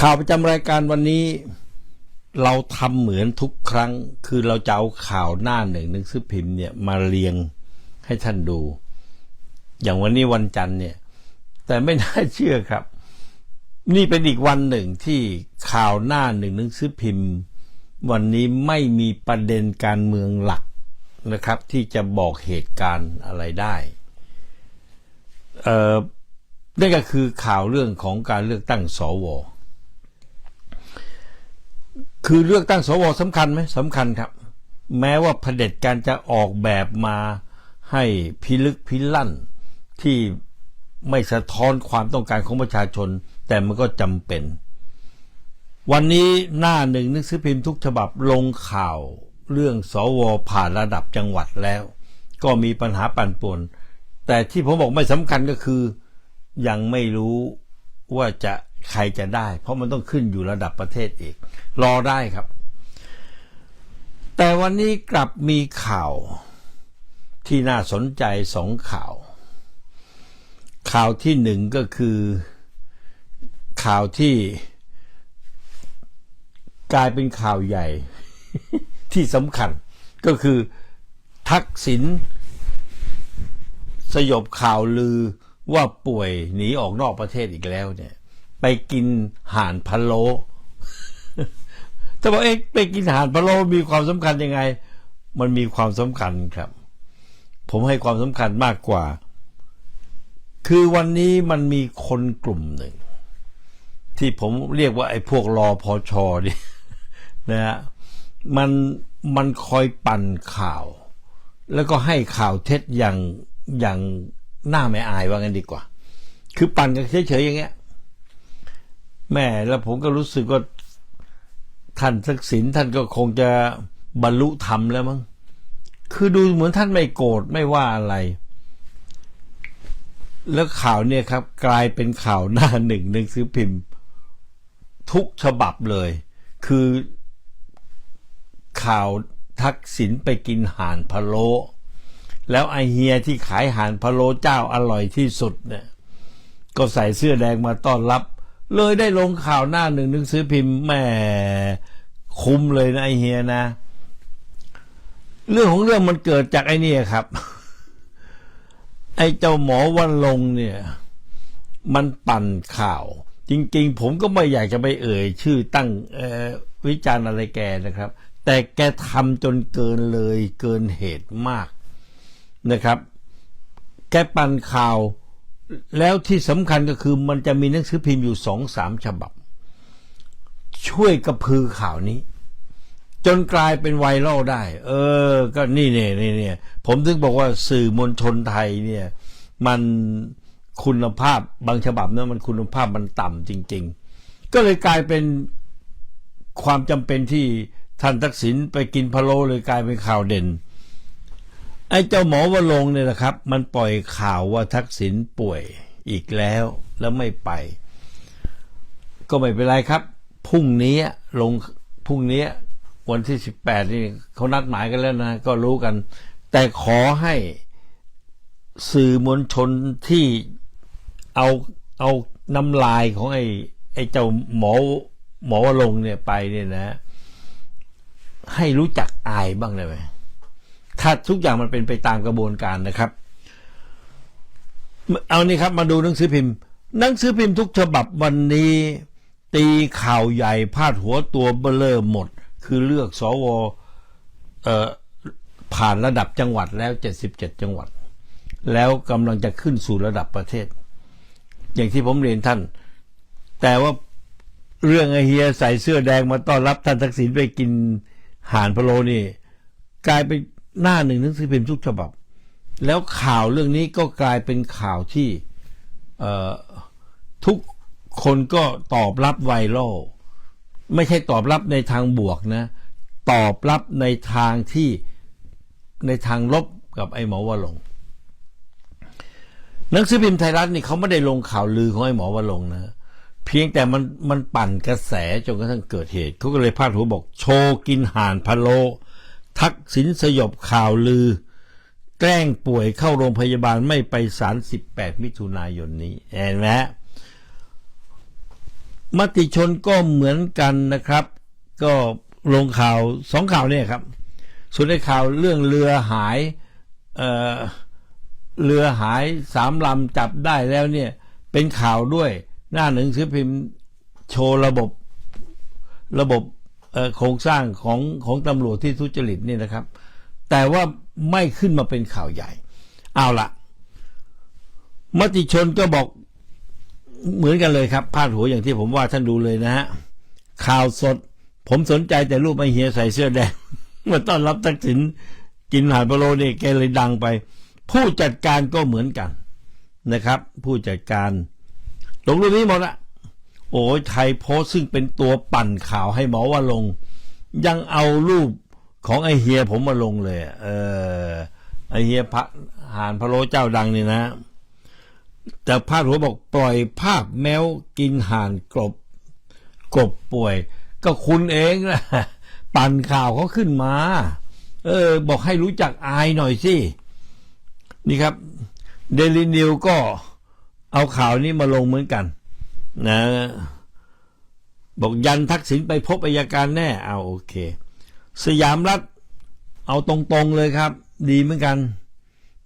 ข่าวประจำรายการวันนี้เราทำเหมือนทุกครั้ง คือเราจะเอาข่าวหน้าหนึ่งหนังสือพิมพ์เนี่ยมาเรียงให้ท่านดู อย่างวันนี้วันจันทร์เนี่ย แต่ไม่น่าเชื่อครับ นี่เป็นอีกวันหนึ่งที่ข่าวหน้าหนึ่งหนังสือพิมพ์ วันนี้ไม่มีประเด็นการเมืองหลักนะครับ ที่จะบอกเหตุการณ์อะไรได้เอ่อนั่นก็คือข่าวเรื่องของการเลือกตั้งสว คือเลือกตั้งสวสำคัญไหมสำคัญครับ แม้ว่าเผด็จการจะออกแบบมาให้พิลึกพิลั่นที่ไม่สะท้อนความต้องการของประชาชน แต่มันก็จำเป็น วันนี้หน้าหนึ่งนังสือพิมพ์ทุกฉบับลงข่าว เรื่องสวผ่านระดับจังหวัดแล้ว ก็มีปัญหาปั่นป่วน แต่ที่ผมบอกไม่สำคัญก็คือ ยังไม่รู้ว่าจะ ใครจะได้ เพราะมันต้องขึ้นอยู่ระดับประเทศอีกรอได้ครับ แต่วันนี้กลับมีข่าวที่น่าสนใจสองข่าว ข่าวที่หนึ่งก็คือ ข่าวที่ กลายเป็นข่าวใหญ่ ที่สำคัญ ก็คือทักษิณสยบข่าวลือว่าป่วยหนีออกนอกประเทศอีกแล้วเนี่ย ไปกินห่านพะโล้ถ้าบอกเอ๊ะไปกินห่านพะโล้มีความสำคัญยังไง มันมีความสำคัญครับ ผมให้ความสำคัญมากกว่า คือวันนี้มันมีคนกลุ่มหนึ่ง ที่ผมเรียกว่าไอ้พวกรอพอชอนี่นะฮะมันมันคอยปั่นข่าว แล้วก็ให้ข่าวเท็จอย่างอย่างหน้าไม่อายว่างั้นดีกว่า คือปั่นกันเฉยๆอย่างเงี้ย แม่แล้วผมก็รู้สึกว่าท่านทักษิณท่านก็คงจะบรรลุธรรมแล้วมั้งคือดูเหมือนท่านไม่โกรธไม่ว่าอะไร แล้วข่าวเนี่ยครับ กลายเป็นข่าวหน้าหนึ่งหนังสือพิมพ์ ทุกฉบับเลย คือข่าวทักษิณไปกินห่านพะโล้แล้วไอเฮียที่ขายห่านพะโล้เจ้าอร่อยที่สุดเนี่ย ก็ใส่เสื้อแดงมาต้อนรับ เลยได้ลงข่าวหน้าหนึ่งหนังสือพิมพ์แหม่คุ้มเลยนะไอเฮียนะ เรื่องของเรื่องมันเกิดจากไอ้นี่ครับ ไอเจ้าหมอวันลงเนี่ย มันปั่นข่าว จริง ๆ ผมก็ไม่อยากจะไปเอ่ย ชื่อตั้งวิจารณ์อะไรแกนะครับ แต่แกทำจนเกินเลยเกินเหตุมากนะครับ แกปั่นข่าว แล้วที่สำคัญก็คือมันจะมีหนังสือพิมพ์อยู่สองสามฉบับ ช่วยกระพือข่าวนี้ จนกลายเป็นไวรัลได้ เออ ก็นี่เนี่ยนี่เนี่ยผมถึงบอกว่าสื่อมวลชนไทยเนี่ย มันคุณภาพบางฉบับเนี่ยมันคุณภาพมันต่ำจริง ๆ ก็เลยกลายเป็นความจำเป็นที่ท่านทักษิณไปกินพะโล้เลยกลายเป็นข่าวเด่น ไอ้เจ้าหมอวลงเนี่ยนะครับ มันปล่อยข่าวว่าทักษิณป่วยอีกแล้วแล้วไม่ไป ก็ไม่เป็นไรครับพรุ่งนี้ลงพรุ่งนี้วันที่สิบแปดนี่เขานัดหมายกันแล้วนะ ก็รู้กัน แต่ขอให้สื่อมวลชนที่เอาเอาน้ำลายของไอ้ไอ้เจ้าหมอหมอวลงเนี่ยไปเนี่ยนะ ให้รู้จักอายบ้างได้ไหม ถ้าทุกอย่างมันเป็นไปตามกระบวนการนะครับ เอานี่ครับมาดูหนังสือพิมพ์ หนังสือพิมพ์ทุกฉบับวันนี้ ตีข่าวใหญ่พาดหัวตัวเบลอหมด คือเลือกสวเอ่อผ่านระดับจังหวัดแล้ว 77 จังหวัด แล้วกำลังจะขึ้นสู่ระดับประเทศ อย่างที่ผมเรียนท่าน แต่ว่าเรื่องไอเฮียใส่เสื้อแดงมาต้อนรับท่านทักษิณไปกินห่านพะโลนี่ กลายเป็น หน้าหนึ่งหนังสือพิมพ์ทุกฉบับ แล้วข่าวเรื่องนี้ก็กลายเป็นข่าวที่ทุกคนก็ตอบรับไวรัลไม่ใช่ตอบรับในทางบวกนะ ตอบรับในทางที่ในทางลบกับไอ้หมอวะลงหนังสือพิมพ์ไทยรัฐนี่เขาไม่ได้ลงข่าวลือของไอ้หมอวะลงนะเพียงแต่มันมันปั่นกระแสจนกระทั่งเกิดเหตุเขาก็เลยพาดหัวบอกโชว์กินห่านพะโล ทักษิณสยบข่าวลือ แกล้งป่วยเข้าโรงพยาบาลไม่ไปศาล18 มิถุนายนนี้เห็นไหมมติชนก็เหมือนกันนะครับ ก็ลงข่าวสองข่าวเนี่ยครับ ส่วนในข่าวเรื่องเรือหายเเรือหายสามลำจับได้แล้วเนี่ยเป็นข่าวด้วยหน้าหนึ่งสือพิมพ์โชว์ระบบระบบ โครงสร้างของของตำรวจที่ทุจริตนี่นะครับ แต่ว่าไม่ขึ้นมาเป็นข่าวใหญ่ เอาละมติชนก็บอกเหมือนกันเลยครับพาดหัวอย่างที่ผมว่าท่านดูเลยนะฮะข่าวสด ผมสนใจแต่รูปไอเฮียใส่เสื้อแดงมื่อต้อนรับทักษิณกินอาหารพะโลนี่แกเลยดังไป ผู้จัดการก็เหมือนกันนะครับ ผู้จัดการลงรูปนี้หมดละ โอ้ยไทยโพสซึ่งเป็นตัวปั่นข่าวให้หมอว่าลง ยังเอารูปของไอเฮียผมมาลงเลย เออ ไอเฮียพระหานพะโลเจ้าดังนี่นะ แต่พาดหัวบอกปล่อยภาพแมวกินห่านกบ กบป่วย ก็คุณเองนะปั่นข่าวเขาขึ้นมา เออ บอกให้รู้จักอายหน่อยสิ นี่ครับ เดลินิวก็เอาข่าวนี้มาลงเหมือนกัน นะบอกยันทักษิณไปพบอายการแน่เอาโอเค สยามรัฐเอาตรงๆเลยครับ ดีเหมือนกัน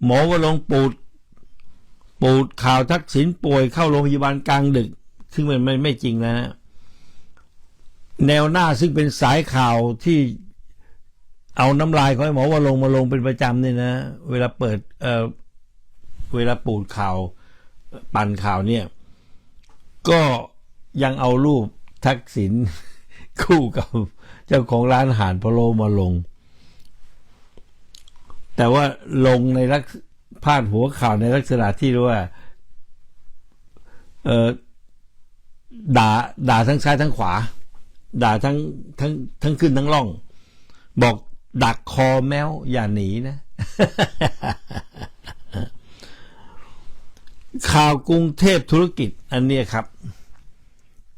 หมอว่าลงปูด ปูดข่าวทักษิณป่วยเข้าโรงพยาบาลกลางดึก ซึ่งมันไม่ไม่จริงนะฮะแนวหน้าซึ่งเป็นสายข่าวที่เอาน้ำลายของหมอว่าลงมาลงเป็นประจำเนี่ยนะ เวลาเปิดเอ่อเวลาปูดข่าว ปั่นข่าวเนี่ย ก็ยังเอารูปทักษิณคู่กับเจ้าของร้านอาหารพะโลมาลง แต่ว่าลงในลักพาดหัวข่าวในลักษณะที่ว่าเออด่าด่าทั้งซ้ายทั้งขวา ด่าทั้งทั้งทั้งขึ้นทั้งล่อง บอกดักคอแมวอย่าหนีนะ ข่าวกรุงเทพธุรกิจอันเนี้ยครับ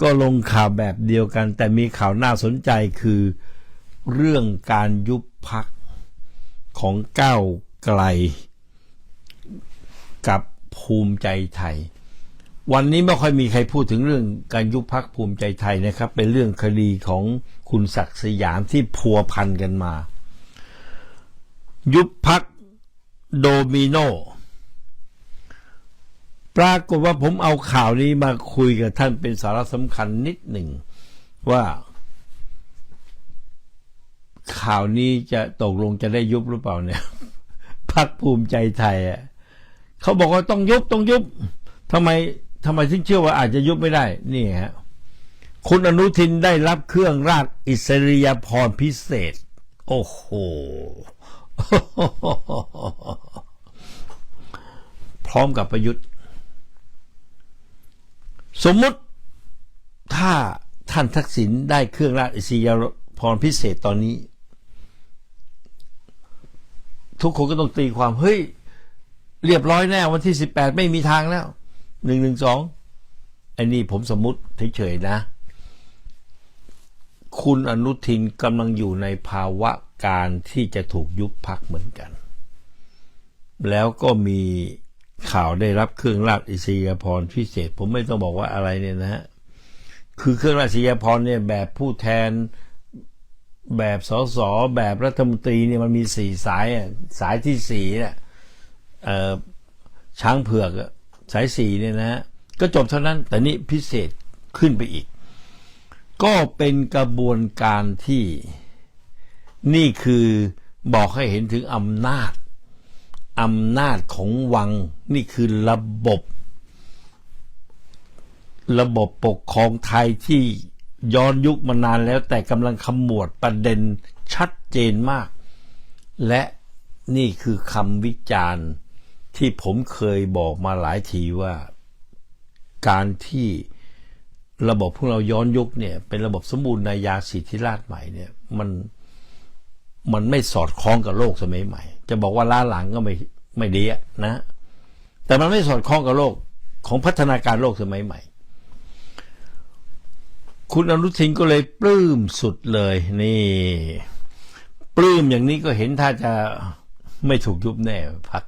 ก็ลงข่าวแบบเดียวกัน แต่มีข่าวน่าสนใจคือเรื่องการยุบพักของก้าวไกล กับภูมิใจไทย วันนี้ไม่ค่อยมีใครพูดถึงเรื่องการยุบพักภูมิใจไทยนะครับ เป็นเรื่องคดีของคุณศักดิ์สยามที่พัวพันกันมา ยุบพักโดมิโน ปรากฏว่าผมเอาข่าวนี้มาคุยกับท่านเป็นสาระสำคัญนิดหนึ่ง ว่า ข่าวนี้จะตกลงจะได้ยุบหรือเปล่าเนี่ยพักภูมิใจไทยอะเขาบอกว่าต้องยุบต้องยุบทำไมทำไมถึงเชื่อว่าอาจจะยุบไม่ได้ นี่ฮะคุณอนุทินได้รับเครื่องราชอิสริยาภรณ์พิเศษ โอ้โห พร้อมกับประยุทธ์ สมมุติถ้าท่านทักษิณได้เครื่องราชอิสริยาภรณ์พิเศษตอนนี้ ทุกคนก็ต้องตีความ เฮ้ย เรียบร้อยแน่วันที่สิบแปดไม่มีทางแล้วหนึ่งหนึ่งสองไอ้นี่ผมสมมุติเฉยๆนะ คุณอนุทินกำลังอยู่ในภาวะการที่จะถูกยุบพักเหมือนกัน แล้วก็มี ข่าวได้รับเครื่องราชอิสริยาภรณ์พิเศษ ผมไม่ต้องบอกว่าอะไรเนี่ยนะฮะคือเครื่องราชอิสริยาภรณ์เนี่ยแบบผู้แทนแบบสสแบบรัฐมนตรีเนี่ยมันมีสี่สายอะสายที่สี่เนี่ยช้างเผือกสายสี่เนี่ยนะฮะก็จบเท่านั้นแต่นี่พิเศษขึ้นไปอีก ก็เป็นกระบวนการที่นี่คือบอกให้เห็นถึงอำนาจ อำนาจของวังนี่คือระบบ ระบบปกครองไทยที่ย้อนยุคมานานแล้วแต่กำลังขมวดประเด็นชัดเจนมาก และนี่คือคำวิจารณ์ที่ผมเคยบอกมาหลายทีว่า การที่ระบบพวกเราย้อนยุคเนี่ย เป็นระบบสมบูรณ์ในยาสิทธิราชใหม่เนี่ย มันมันไม่สอดคล้องกับโลกสมัยใหม่ จะบอกว่าล้าหลังก็ไม่ไม่ดีนะ แต่มันไม่สอดคล้องกับโลกของพัฒนาการโลกสมัยใหม่ คุณอนุทินก็เลยปลื้มสุดเลย นี่ ปลื้มอย่างนี้ก็เห็นถ้าจะไม่ถูกยุบแน่พัก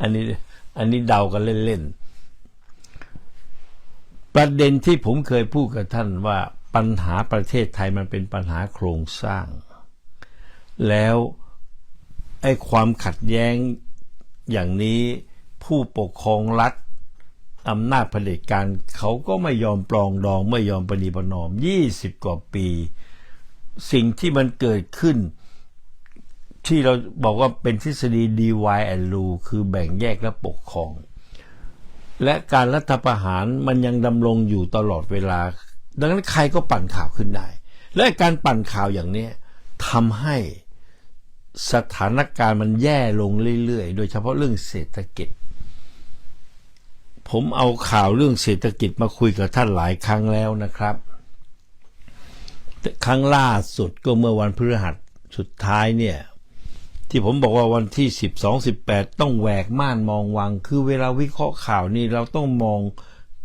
อันนี้ อันนี้เดากันเล่นๆ ประเด็นที่ผมเคยพูดกับท่านว่าปัญหาประเทศไทยมันเป็นปัญหาโครงสร้าง แล้ว ไอ้ความขัดแย้งอย่างนี้ผู้ปกครองรัฐอำนาจเผด็จการเขาก็ไม่ยอมปลองดองไม่ยอมปฏิบัตินอม20กว่าปี สิ่งที่มันเกิดขึ้น ที่เราบอกว่าเป็นทฤษฎี divide and rule คือแบ่งแยกและปกครอง และการรัฐประหารมันยังดำรงอยู่ตลอดเวลา ดังนั้นใครก็ปั่นข่าวขึ้นได้ และการปั่นข่าวอย่างนี้ทำให้ สถานการณ์มันแย่ลงเรื่อยๆ โดยเฉพาะเรื่องเศรษฐกิจ ผมเอาข่าวเรื่องเศรษฐกิจมาคุยกับท่านหลายครั้งแล้วนะครับ ครั้งล่าสุดก็เมื่อวันพฤหัสสุดท้ายเนี่ย ที่ผมบอกว่าวันที่ 12 18 ต้องแหวกม่านมองวัง คือเวลาวิเคราะห์ข่าวนี่เราต้องมอง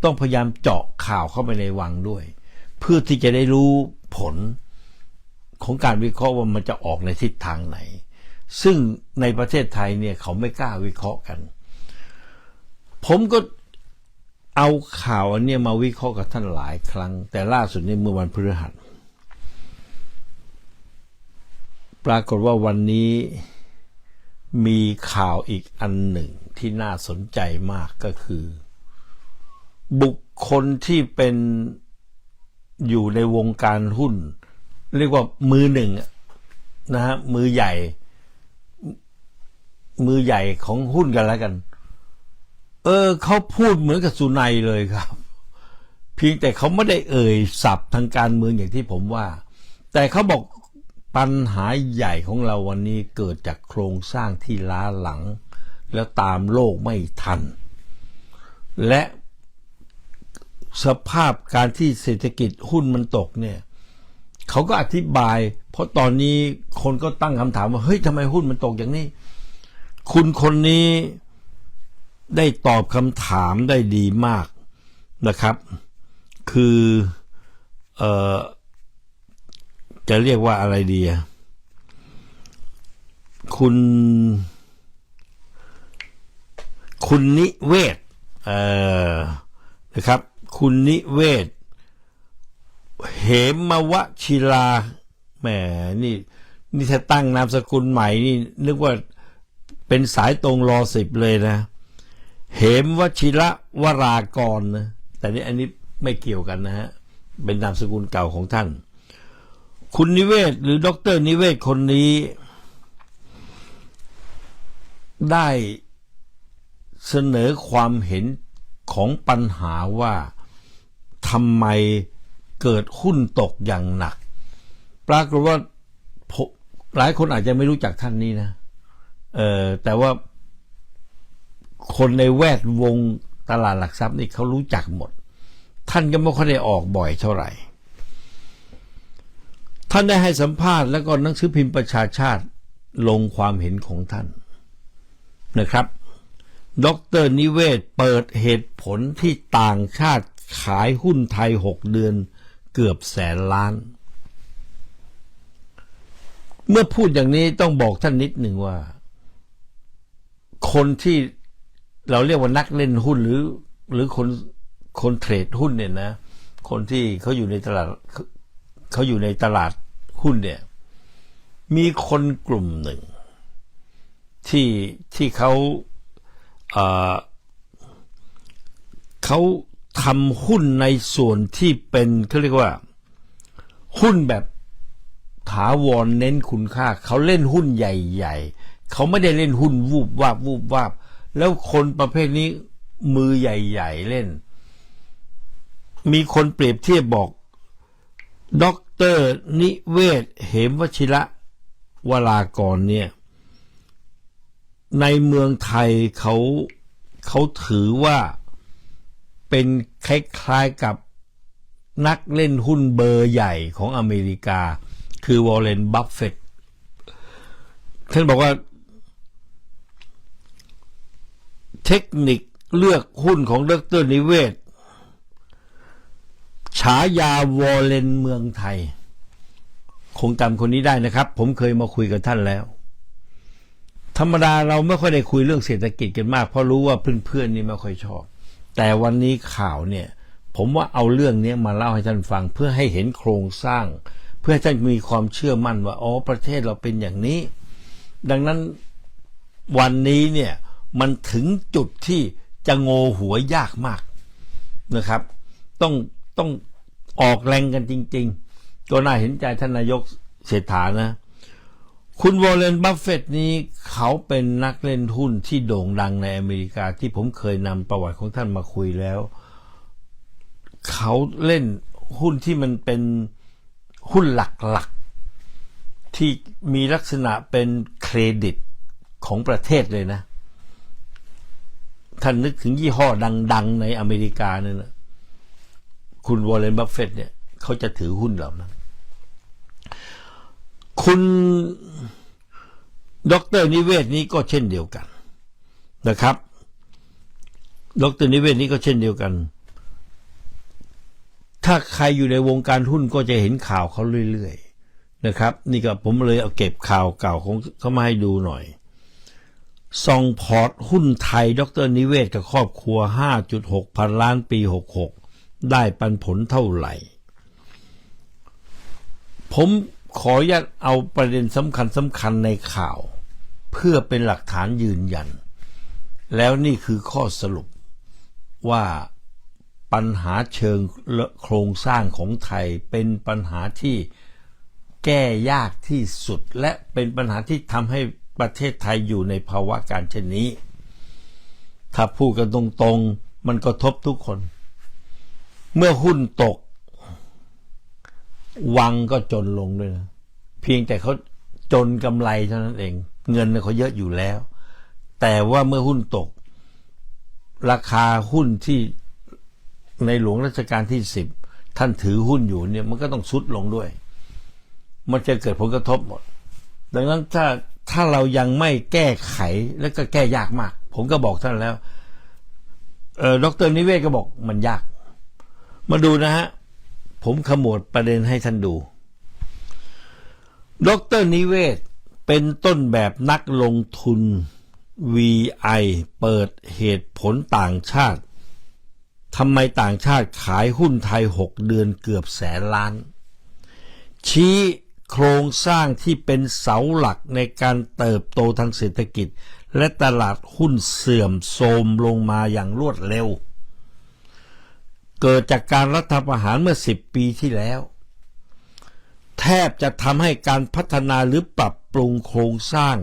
ต้องพยายามเจาะข่าวเข้าไปในวังด้วย เพื่อที่จะได้รู้ผล ของการวิเคราะห์ว่ามันจะออกในทิศทางไหน ซึ่งในประเทศไทยเนี่ยเขาไม่กล้าวิเคราะห์กัน ผมก็เอาข่าวอันนี้มาวิเคราะห์กับท่านหลายครั้ง แต่ล่าสุดนี้เมื่อวันพฤหัสปรากฏว่าวันนี้มีข่าวอีกอันหนึ่งที่น่าสนใจมากก็คือ บุคคลที่เป็นอยู่ในวงการหุ้น เรียกว่ามือหนึ่งนะฮะมือใหญ่ มือใหญ่ของหุ้นกันแล้วกัน เออเขาพูดเหมือนกับสุนัยเลยครับ เพียงแต่เขาไม่ได้เอ่ยศัพท์ทางการเมืองอย่างที่ผมว่า แต่เขาบอกปัญหาใหญ่ของเราวันนี้เกิดจากโครงสร้างที่ล้าหลัง แล้วตามโลกไม่ทัน และสภาพการที่เศรษฐกิจหุ้นมันตกเนี่ย เขาก็อธิบาย เพราะตอนนี้คนก็ตั้งคำถามว่า เฮ้ยทำไมหุ้นมันตกอย่างนี้ คุณคนนี้ได้ตอบคำถามได้ดีมากนะครับ คือเอ่อจะเรียกว่าอะไรดีคุณ คุณนิเวศเอ่อนะครับ คุณนิเวศ เหมมวชิลาแหมนี่นี่ถ้าตั้งนามสกุลใหม่นี่นึกว่าเป็นสายตรงรอสิบเลยนะ เหมวชิระวรากรนะแต่นี่อันนี้ไม่เกี่ยวกันนะฮะ เป็นนามสกุลเก่าของท่าน คุณนิเวศหรือดรนิเวศคนนี้ ได้เสนอความเห็นของปัญหาว่าทำไม เกิดหุ้นตกอย่างหนัก ปรากฏว่าหลายคนอาจจะไม่รู้จักท่านนี้นะเออแต่ว่าคนในแวดวงตลาดหลักทรัพย์นี่เขารู้จักหมด ท่านก็ไม่ค่อยได้ออกบ่อยเท่าไหร่ ท่านได้ให้สัมภาษณ์แล้วก็นังสือพิมพ์ประชาชาติลงความเห็นของท่านนะครับ ดรนิเวศเปิดเหตุผลที่ต่างชาติขายหุ้นไทยหกเดือน เกือบแสนล้าน เมื่อพูดอย่างนี้ต้องบอกท่านนิดหนึ่งว่า คนที่เราเรียกว่านักเล่นหุ้นหรือ หรือคนคนเทรดหุ้นเนี่ยนะ คนที่เขาอยู่ในตลาดเขาอยู่ในตลาดหุ้นเนี่ย มีคนกลุ่มหนึ่ง ที่ที่เขาเอ่อเขา ทำหุ้นในส่วนที่เป็นเขาเรียกว่า หุ้นแบบถาวรเน้นคุณค่า เขาเล่นหุ้นใหญ่ๆ เขาไม่ได้เล่นหุ้นวูบวาบวูบวาบแล้วคนประเภทนี้มือใหญ่ๆเล่น มีคนเปรียบเทียบบอกด็อกเตอร์นิเวศ เหมวชิระวรากรเนี่ย ในเมืองไทยเขาเขาถือว่า เป็นคล้ายๆกับนักเล่นหุ้นเบอร์ใหญ่ของอเมริกา คือวอลเลนบัฟเฟตท่านบอกว่า เทคนิคเลือกหุ้นของดรนิเวศ ฉายาวอลเลนเมืองไทย คงจำคนนี้ได้นะครับ ผมเคยมาคุยกับท่านแล้ว ธรรมดาเราไม่ค่อยได้คุยเรื่องเศรษฐกิจกันมาก เพราะรู้ว่าเพื่อนๆนี่ไม่ค่อยชอบ แต่วันนี้ข่าวเนี่ย ผมว่าเอาเรื่องนี้มาเล่าให้ท่านฟังเพื่อให้เห็นโครงสร้าง เพื่อท่านมีความเชื่อมั่นว่าอ๋อประเทศเราเป็นอย่างนี้ ดังนั้นวันนี้เนี่ยมันถึงจุดที่จะโงหัวยากมากนะครับ ต้องต้องออกแรงกันจริง ๆ ก็น่าเห็นใจท่านนายกเศรษฐานะ คุณวอร์เรนบัฟเฟตนี้เขาเป็นนักเล่นหุ้นที่โด่งดังในอเมริกาที่ผมเคยนำประวัติของท่านมาคุยแล้ว เขาเล่นหุ้นที่มันเป็นหุ้นหลักๆ ที่มีลักษณะเป็นเครดิตของประเทศเลยนะ ท่านนึกถึงยี่ห้อดัง ๆ ในอเมริกาเนี่ยนะคุณวอร์เรนบัฟเฟตเนี่ย เขาจะถือหุ้นเหล่านั้น คุณ ดรนิเวศนี้ก็เช่นเดียวกันนะครับ ดรนิเวศนี้ก็เช่นเดียวกัน ถ้าใครอยู่ในวงการหุ้นก็จะเห็นข่าวเขาเรื่อยๆนะครับ นี่ก็ผมเลยเอาเก็บข่าวเก่าของเขามาให้ดูหน่อยซองพอร์ตหุ้นไทย ดรนิเวศกับครอบครัว 5.6 พันล้านปี 66 ได้ปันผลเท่าไหร่ ผมขออนุญาตเอาประเด็นสำคัญสำคัญในข่าว เพื่อเป็นหลักฐานยืนยัน แล้วนี่คือข้อสรุปว่าปัญหาเชิงโครงสร้างของไทยเป็นปัญหาที่แก้ยากที่สุด และเป็นปัญหาที่ทำให้ประเทศไทยอยู่ในภาวะการเช่นนี้ ถ้าพูดกันตรงๆ มันกระทบทุกคน เมื่อหุ้นตก วังก็จนลงด้วยนะ เพียงแต่เขาจนกำไรเท่านั้นเอง เงินเขาเยอะอยู่แล้ว แต่ว่าเมื่อหุ้นตก ราคาหุ้นที่ในหลวงรัชกาลที่สิบท่านถือหุ้นอยู่เนี่ยมันก็ต้องซุดลงด้วย มันจะเกิดผลกระทบหมด ดังนั้นถ้าถ้าเรายังไม่แก้ไขแล้วก็แก้ยากมาก ผมก็บอกท่านแล้ว เออดรนิเวศก็บอกมันยาก มาดูนะฮะ ผมขมวดประเด็นให้ท่านดู ดรนิเวศ เป็นต้นแบบนักลงทุน VI เปิดเหตุผลต่างชาติทำไมต่างชาติขายหุ้นไทย 6 เดือนเกือบแสนล้าน ชี้โครงสร้างที่เป็นเสาหลักในการเติบโตทางเศรษฐกิจ และตลาดหุ้นเสื่อมโทรมลงมาอย่างรวดเร็ว เกิดจากการรัฐประหารเมื่อ 10 ปีที่แล้ว แทบจะทำให้การพัฒนาหรือปรับปรุงโครงสร้าง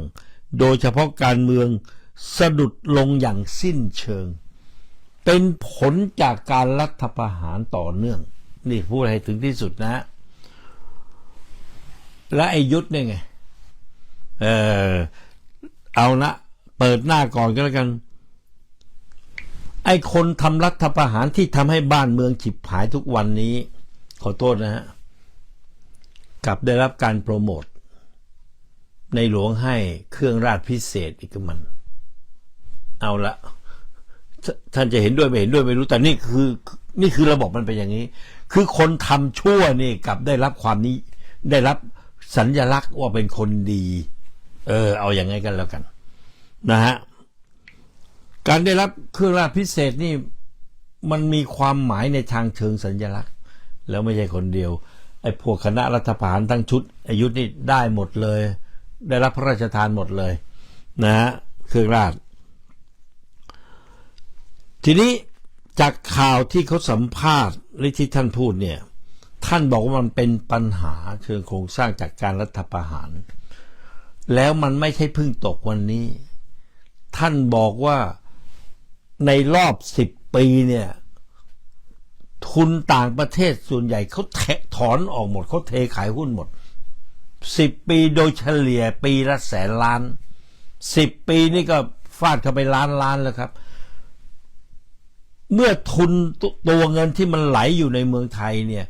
โดยเฉพาะการเมืองสะดุดลงอย่างสิ้นเชิง เป็นผลจากการรัฐประหารต่อเนื่อง นี่พูดให้ถึงที่สุดนะ และไอ้ยุทธเนี่ยไง เออเอานะเปิดหน้าก่อนก็แล้วกัน ไอ้คนทำรัฐประหารที่ทำให้บ้านเมืองฉิบหายทุกวันนี้ ขอโทษนะฮะ กลับได้รับการโปรโมท ในหลวงให้เครื่องราชพิเศษอีกมัน เอาละทท่านจะเห็นด้วยไม่เห็นด้วยไม่รู้แต่นี่คือ นี่คือระบบมันเป็นอย่างนี้ คือคนทำชั่วนี่กลับได้รับความนี้ ได้รับสัญญลักษณ์ว่าเป็นคนดี เออ เอาอย่างไงกันแล้วกัน นะฮะการได้รับเครื่องราชพิเศษนี่ มันมีความหมายในทางเชิงสัญญลักษณ์ แล้วไม่ใช่คนเดียว ไอ้พวกคณะรัฐประหารทั้งชุดอายุนี่ได้หมดเลย ได้รับพระราชทานหมดเลยนะฮะเครื่องราช ทีนี้จากข่าวที่เขาสัมภาษณ์หรือที่ท่านพูดเนี่ย ท่านบอกว่ามันเป็นปัญหาเชิงโครงสร้างจากการรัฐประหาร แล้วมันไม่ใช่เพิ่งตกวันนี้ ท่านบอกว่าในรอบสิบปีเนี่ย ทุนต่างประเทศส่วนใหญ่เขาแทถอนออกหมดเขาเทขายหุ้นหมดสิบปีโดยเฉลี่ยปีละแสนล้านสิบปีนี่ก็ฟาดเข้าไปล้านล้านแล้วครับ เมื่อทุนตตัวเงินที่มันไหลอยู่ในเมืองไทยเนี่ย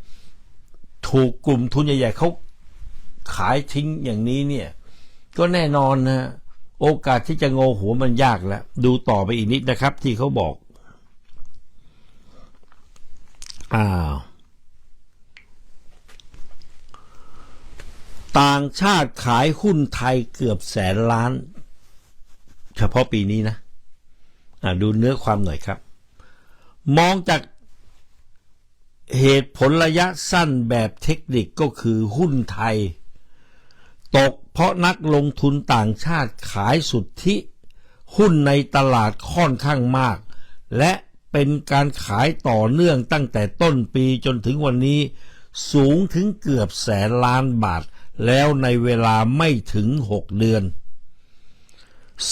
ถูกกลุ่มทุนใหญ่ ๆเขาขายทิ้งอย่างนี้เนี่ย ก็แน่นอนนะ โอกาสที่จะโงหัวมันยากแล้ว ดูต่อไปอีกนิดนะครับ ที่เขาบอก อ้าว ต่างชาติขายหุ้นไทยเกือบแสนล้าน เฉพาะปีนี้นะอ่าดูเนื้อความหน่อยครับ มองจากเหตุผลระยะสั้นแบบเทคนิคก็คือหุ้นไทย ตกเพราะนักลงทุนต่างชาติขายสุทธิ หุ้นในตลาดค่อนข้างมาก และ เป็นการขายต่อเนื่องตั้งแต่ต้นปีจนถึงวันนี้ สูงถึงเกือบแสนล้านบาท แล้วในเวลาไม่ถึง 6 เดือน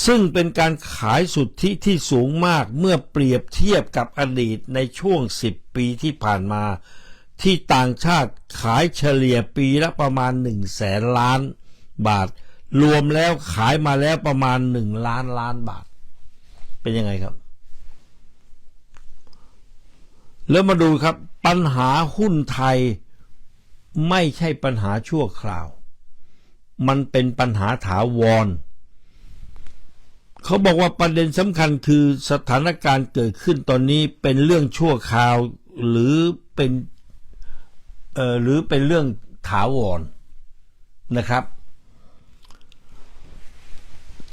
ซึ่งเป็นการขายสุทธิที่สูงมากเมื่อเปรียบเทียบกับอดีตในช่วง 10 ปีที่ผ่านมา ที่ต่างชาติขายเฉลี่ยปีละประมาณ1แสนล้านบาท รวมแล้วขายมาแล้วประมาณ 1 ล้านล้านบาท เป็นยังไงครับ แล้วมาดูครับปัญหาหุ้นไทยไม่ใช่ปัญหาชั่วคราว มันเป็นปัญหาถาวร เขาบอกว่าประเด็นสำคัญคือสถานการณ์เกิดขึ้นตอนนี้เป็นเรื่องชั่วคราวหรือเป็นเอ่อหรือเป็นเรื่องถาวรนะครับ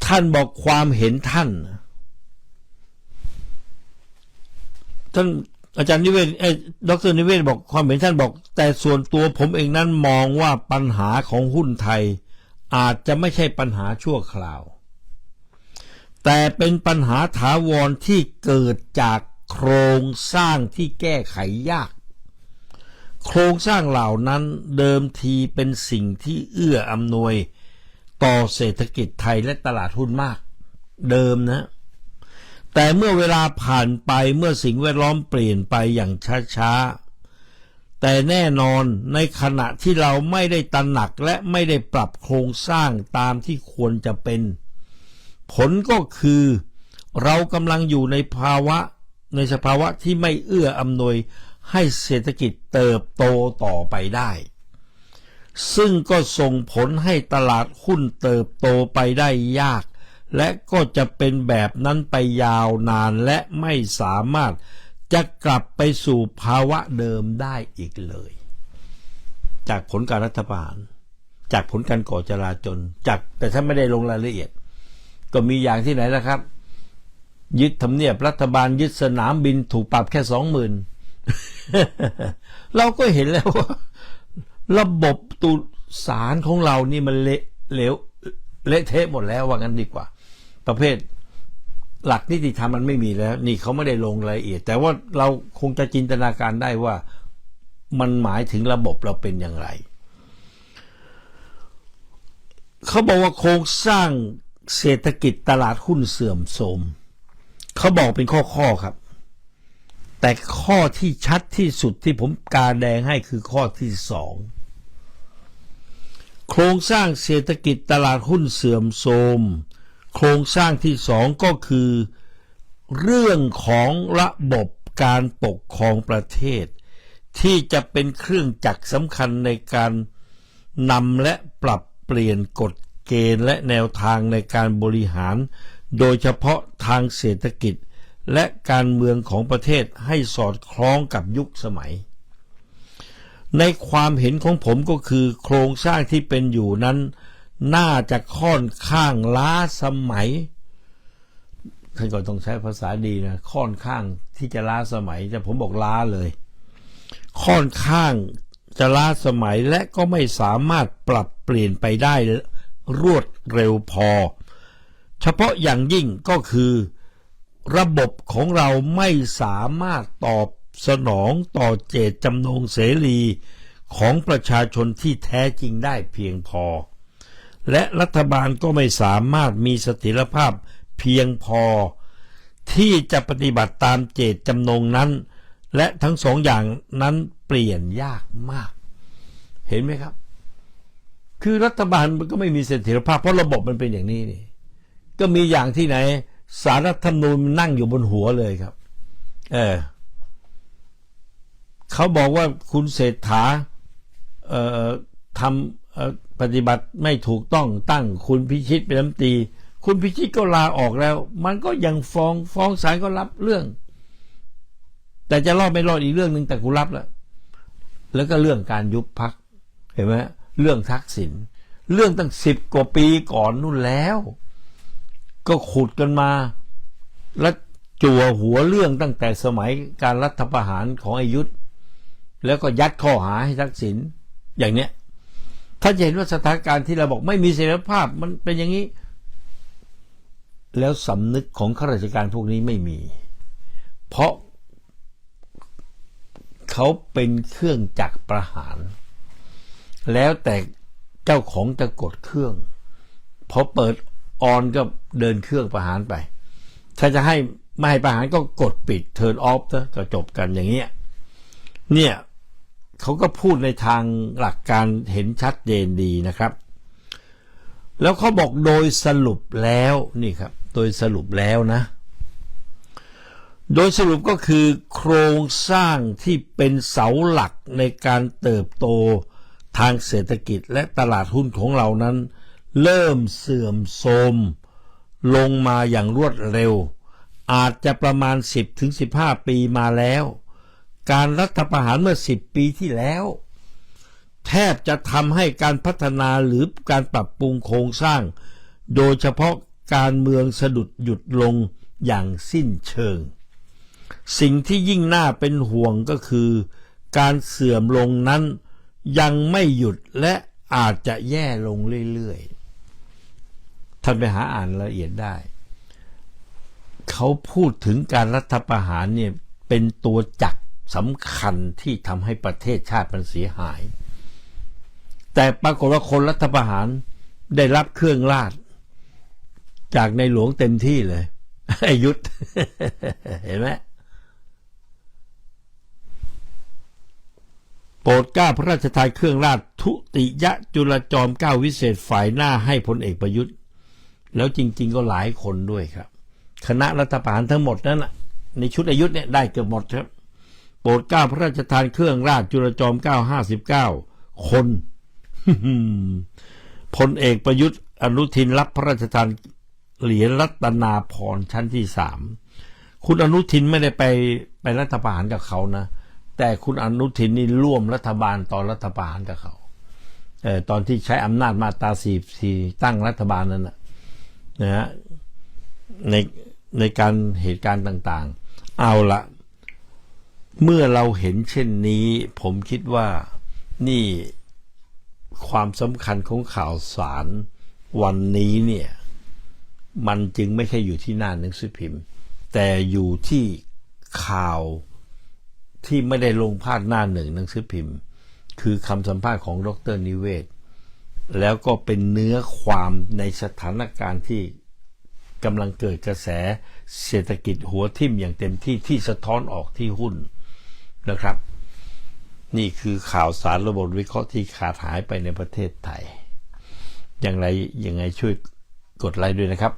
ท่านบอกความเห็นท่าน ท่าน อาจารย์นิเวศเอ้ดรนิเวศบอกความเห็นท่านบอก แต่ส่วนตัวผมเองนั้นมองว่าปัญหาของหุ้นไทย อาจจะไม่ใช่ปัญหาชั่วคราว แต่เป็นปัญหาถาวรที่เกิดจากโครงสร้างที่แก้ไขยาก โครงสร้างเหล่านั้นเดิมทีเป็นสิ่งที่เอื้ออำนวย ต่อเศรษฐกิจไทยและตลาดหุ้นมาก เดิมนะ แต่เมื่อเวลาผ่านไปเมื่อสิ่งแวดล้อมเปลี่ยนไปอย่างช้าๆ แต่แน่นอนในขณะที่เราไม่ได้ตระหนักและไม่ได้ปรับโครงสร้างตามที่ควรจะเป็น ผลก็คือเรากำลังอยู่ในภาวะในสภาวะที่ไม่เอื้ออำนวยให้เศรษฐกิจเติบโตต่อไปได้ ซึ่งก็ส่งผลให้ตลาดหุ้นเติบโตไปได้ยาก และก็จะเป็นแบบนั้นไปยาวนานและไม่สามารถจะกลับไปสู่ภาวะเดิมได้อีกเลย จากผลการรัฐประหาร จากผลการก่อจราจนจากแต่ถ้าไม่ได้ลงรายละเอียด ก็มีอย่างที่ไหนล่ะครับ ยึดทำเนียบรัฐบาลยึดสนามบินถูกปรับแค่สองหมื่นเราก็เห็นแล้วว่า ระบบตุสารของเรานี่มันเละเหลวเละเทะหมดแล้วว่างั้นดีกว่า ประเภทหลักนิติธรรมมันไม่มีแล้ว นี่เขาไม่ได้ลงรายละเอียด แต่ว่าเราคงจะจินตนาการได้ว่ามันหมายถึงระบบเราเป็นอย่างไรเขาบอกว่าโครงสร้างเศรษฐกิจตลาดหุ้นเสื่อมโทรมเขาบอกเป็นข้อข้อๆครับ แต่ข้อที่ชัดที่สุดที่ผมกาแดงให้คือข้อที่สองโครงสร้างเศรษฐกิจตลาดหุ้นเสื่อมโทรม โครงสร้างที่สองก็คือ เรื่องของระบบการปกครองประเทศ ที่จะเป็นเครื่องจักรสำคัญในการนำและปรับเปลี่ยนกฎเกณฑ์และแนวทางในการบริหาร โดยเฉพาะทางเศรษฐกิจและการเมืองของประเทศให้สอดคล้องกับยุคสมัย ในความเห็นของผมก็คือโครงสร้างที่เป็นอยู่นั้น น่าจะค่อนข้างล้าสมัยท่านก็ต้องใช้ภาษาดีนะ ค่อนข้างที่จะล้าสมัยแต่ผมบอกล้าเลย ค่อนข้างจะล้าสมัยและก็ไม่สามารถปรับเปลี่ยนไปได้รวดเร็วพอ เฉพาะอย่างยิ่งก็คือระบบของเราไม่สามารถตอบสนองต่อเจตจำนงเสรีของประชาชนที่แท้จริงได้เพียงพอ และรัฐบาลก็ไม่สามารถมีสถียรภาพเพียงพอ ที่จะปฏิบัติตามเจตจำนงนั้น และทั้งสองอย่างนั้นเปลี่ยนยากมาก เห็นไหมครับ คือรัฐบาลมันก็ไม่มีเสถียรภาพเพราะระบบมันเป็นอย่างนี้นี่ก็มีอย่างที่ไหน สารรัฐธรรมนูญมันนั่งอยู่บนหัวเลยครับ เออเขาบอกว่าคุณเศรษฐาเอ่อทำเอ่อ ปฏิบัติไม่ถูกต้องตั้งคุณพิชิตเป็นรัฐมนตรี คุณพิชิตก็ลาออกแล้ว มันก็ยังฟ้องฟ้องศาลก็รับเรื่อง แต่จะรอดไม่รอดอีกเรื่องหนึ่งแต่กูรับแล้วแล้วก็เรื่องการยุบพักเห็นไหมเรื่องทักษิณเรื่องตั้งสิบกว่าปีก่อนนู่นแล้ว ก็ขุดกันมาและจั่วหัวเรื่องตั้งแต่สมัยการรัฐประหารของอายุทธแล้วก็ยัดข้อหาให้ทักษิณอย่างเนี้ย ถ้าจะเห็นว่าสถานการณ์ที่เราบอกไม่มีเสรีภาพมันเป็นอย่างนี้ แล้วสำนึกของข้าราชการพวกนี้ไม่มี เพราะเขาเป็นเครื่องจักรประหาร แล้วแต่เจ้าของจะกดเครื่องพอเปิดออนก็เดินเครื่องประหารไป ถ้าจะให้ไม่ให้ประหารก็กดปิด turn off ซะก็จบกันอย่างเงี้ยเนี่ย เขาก็พูดในทางหลักการเห็นชัดเจนดีนะครับ แล้วเขาบอกโดยสรุปแล้วนี่ครับ โดยสรุปแล้วนะ โดยสรุปก็คือโครงสร้างที่เป็นเสาหลักในการเติบโตทางเศรษฐกิจและตลาดหุ้นของเรานั้น เริ่มเสื่อมโทรมลงมาอย่างรวดเร็ว อาจจะประมาณ 10-15 ปีมาแล้ว การรัฐประหารเมื่อ10ปีที่แล้ว แทบจะทำให้การพัฒนาหรือการปรับปรุงโครงสร้าง โดยเฉพาะการเมืองสะดุดหยุดลงอย่างสิ้นเชิง สิ่งที่ยิ่งน่าเป็นห่วงก็คือ การเสื่อมลงนั้นยังไม่หยุดและอาจจะแย่ลงเรื่อยๆ ท่านไปหาอ่านละเอียดได้ เขาพูดถึงการรัฐประหารเนี่ยเป็นตัวจักร สำคัญที่ทำให้ประเทศชาติมันเสียหาย แต่ปรากฏว่าคนรัฐประหารได้รับเครื่องราช จากในหลวงเต็มที่เลยไอยุทธเห็นไหมโปรดเกล้าพระราชทานเครื่องราชทุติยะจุลจอมเกล้าวิเศษฝ่ายหน้าให้พลเอกประยุทธ์ แล้วจริง ๆ ก็หลายคนด้วยครับ คณะรัฐประหารทั้งหมดนั้นน่ะในชุดอายุธเนี่ยได้เกือบหมดครับ ปรดเกล้าพระราชทานเครื่องราชจุลจอมเกล้าห้าสิบเก้าคนพลเอกประยุทธ์อนุทินรับพระราชทานเหรียญรัตนาพรชั้นที่สามคุณอนุทินไม่ได้ไปไปรัฐประหารกับเขานะ แต่คุณอนุทินนี่ร่วมรัฐบาลตอนรัฐประหารกับเขาเออตอนที่ใช้อำนาจมาตราสี่สี่ตั้งรัฐบาลนั้นนะนะฮะในในการเหตุการณ์ต่าง ๆ เอาละ เมื่อเราเห็นเช่นนี้ ผมคิดว่านี่ความสำคัญของข่าวสารวันนี้เนี่ย มันจึงไม่ใช่อยู่ที่หน้าหนังสือพิมพ์ แต่อยู่ที่ข่าวที่ไม่ได้ลงพาดหน้าหนึ่งหนังสือพิมพ์ คือคำสัมภาษณ์ของดรนิเวศ แล้วก็เป็นเนื้อความในสถานการณ์ที่กำลังเกิดกระแสเศรษฐกิจหัวทิ่มอย่างเต็มที่ที่สะท้อนออกที่หุ้น นะครับ นี่คือข่าวสารระบบวิเคราะห์ที่ขาดหายไปในประเทศไทย อย่างไรยังไงช่วยกดไลค์ด้วยนะครับ